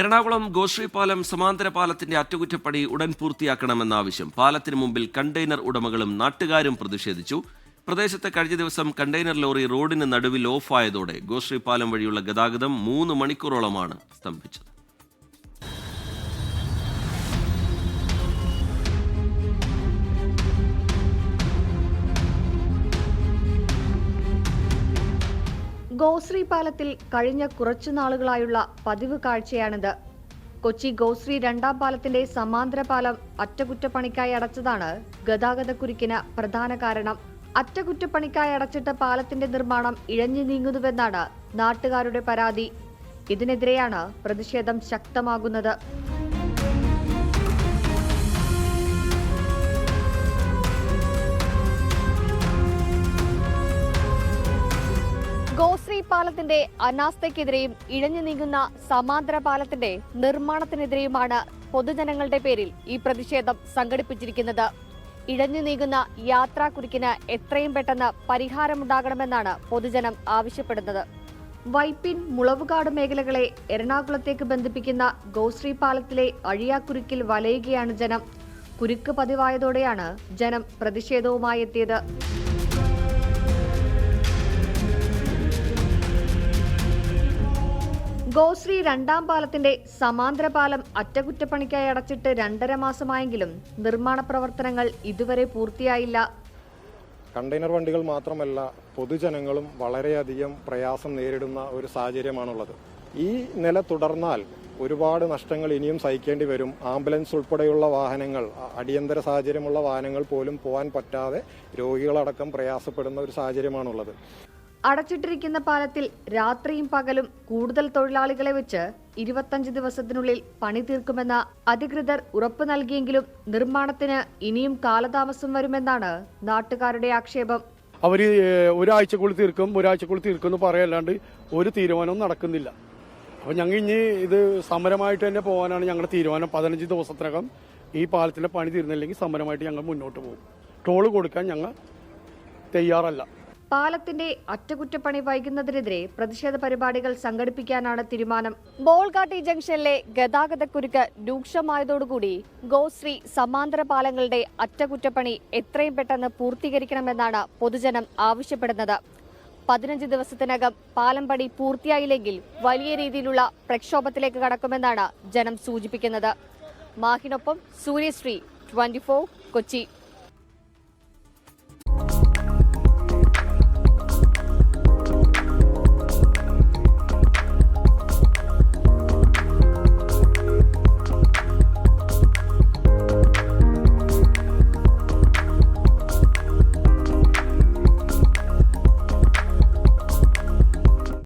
എറണാകുളം ഗോശ്രീ പാലം സമാന്തര പാലത്തിന്റെ അറ്റകുറ്റപ്പണി ഉടൻ പൂർത്തിയാക്കണമെന്ന ആവശ്യം. പാലത്തിന് മുമ്പിൽ കണ്ടെയ്നർ ഉടമകളും നാട്ടുകാരും പ്രതിഷേധിച്ചു. പ്രദേശത്ത് കഴിഞ്ഞ ദിവസം കണ്ടെയ്നർ ലോറി റോഡിന് നടുവിൽ ഓഫായതോടെ ഗോശ്രീ പാലം വഴിയുള്ള ഗതാഗതം മൂന്ന് മണിക്കൂറോളമാണ് സ്തംഭിച്ചത്. ഗോശ്രീ പാലത്തിൽ കഴിഞ്ഞ കുറച്ചു നാളുകളായുള്ള പതിവ് കാഴ്ചയാണിത്. കൊച്ചി ഗോശ്രീ രണ്ടാം പാലത്തിന്റെ സമാന്തര പാലം അറ്റകുറ്റപ്പണിക്കായി അടച്ചതാണ് ഗതാഗതക്കുരുക്കിന് പ്രധാന കാരണം. അറ്റകുറ്റപ്പണിക്കായി അടച്ചിട്ട പാലത്തിന്റെ നിർമ്മാണം ഇഴഞ്ഞു നീങ്ങുന്നുവെന്നാണ് നാട്ടുകാരുടെ പരാതി. ഇതിനെതിരെയാണ് പ്രതിഷേധം ശക്തമാകുന്നത്. ഗോശ്രീ പാലത്തിന്റെ അനാസ്ഥയ്ക്കെതിരെയും ഇഴഞ്ഞു നീങ്ങുന്ന സമാന്തര പാലത്തിന്റെ നിർമ്മാണത്തിനെതിരെയുമാണ് പൊതുജനങ്ങളുടെ പേരിൽ ഈ പ്രതിഷേധം സംഘടിപ്പിച്ചിരിക്കുന്നത്. ഇഴഞ്ഞു നീങ്ങുന്ന യാത്രാക്കുരുക്കിന് എത്രയും പെട്ടെന്ന് പരിഹാരമുണ്ടാകണമെന്നാണ് പൊതുജനം ആവശ്യപ്പെടുന്നത്. വൈപ്പിൻ മുളവുകാട് മേഖലകളെ എറണാകുളത്തേക്ക് ബന്ധിപ്പിക്കുന്ന ഗോശ്രീ പാലത്തിലെ അഴിയാക്കുരുക്കിൽ വലയുകയാണ് ജനം. കുരുക്ക് പതിവായതോടെയാണ് ജനം പ്രതിഷേധവുമായി എത്തിയത്. ഗോശ്രീ രണ്ടാം പാലത്തിന്റെ സമാന്തര പാലം അറ്റകുറ്റപ്പണിക്കായി അടച്ചിട്ട് രണ്ടര മാസമായെങ്കിലും നിർമ്മാണ പ്രവർത്തനങ്ങൾ ഇതുവരെ പൂർത്തിയായില്ല. കണ്ടെയ്നർ വണ്ടികൾ മാത്രമല്ല പൊതുജനങ്ങളും വളരെയധികം പ്രയാസം നേരിടുന്ന ഒരു സാഹചര്യമാണുള്ളത്. ഈ നില തുടർന്നാൽ ഒരുപാട് നഷ്ടങ്ങൾ ഇനിയും സഹിക്കേണ്ടി വരും. ആംബുലൻസ് ഉൾപ്പെടെയുള്ള വാഹനങ്ങൾ അടിയന്തര സാഹചര്യമുള്ള വാഹനങ്ങൾ പോലും പോകാൻ പറ്റാതെ രോഗികളടക്കം പ്രയാസപ്പെടുന്ന ഒരു സാഹചര്യമാണുള്ളത്. അടച്ചിട്ടിരിക്കുന്ന പാലത്തിൽ രാത്രിയും പകലും കൂടുതൽ തൊഴിലാളികളെ വെച്ച് ഇരുപത്തഞ്ച് ദിവസത്തിനുള്ളിൽ പണി തീർക്കുമെന്ന അധികൃതർ ഉറപ്പു നൽകിയെങ്കിലും നിർമ്മാണത്തിന് ഇനിയും കാലതാമസം വരുമെന്നാണ് നാട്ടുകാരുടെ ആക്ഷേപം. അവർ ഒരാഴ്ചക്കുള്ളിൽ തീർക്കും ഒരാഴ്ചക്കുള്ളിൽ തീർക്കും എന്ന് പറയല്ലാണ്ട് ഒരു തീരുമാനവും നടക്കുന്നില്ല. അപ്പം ഞങ്ങൾ ഇനി ഇത് സമരമായിട്ട് തന്നെ പോകാനാണ് ഞങ്ങളുടെ തീരുമാനം. പതിനഞ്ച് ദിവസത്തിനകം ഈ പാലത്തിലെ പണി തീർന്നില്ലെങ്കിൽ സമരമായിട്ട് ഞങ്ങൾ മുന്നോട്ട് പോകും. ടോൾ കൊടുക്കാൻ ഞങ്ങൾ തയ്യാറല്ല. പാലത്തിന്റെ അറ്റകുറ്റപ്പണി വൈകുന്നതിനെതിരെ പ്രതിഷേധ പരിപാടികൾ സംഘടിപ്പിക്കാനാണ് തീരുമാനം. ബോൾഗാട്ടി ജംഗ്ഷനിലെ ഗതാഗതക്കുരുക്ക് രൂക്ഷമായതോടുകൂടി ഗോശ്രീ സമാന്തര പാലങ്ങളുടെ അറ്റകുറ്റപ്പണി എത്രയും പെട്ടെന്ന് പൂർത്തീകരിക്കണമെന്നാണ് പൊതുജനം ആവശ്യപ്പെടുന്നത്. പതിനഞ്ച് ദിവസത്തിനകം പാലം പണി പൂർത്തിയായില്ലെങ്കിൽ വലിയ രീതിയിലുള്ള പ്രക്ഷോഭത്തിലേക്ക് കടക്കുമെന്നാണ് ജനം സൂചിപ്പിക്കുന്നത്. മാഹിനൊപ്പം സൂര്യശ്രീ ട്വന്റി കൊച്ചി.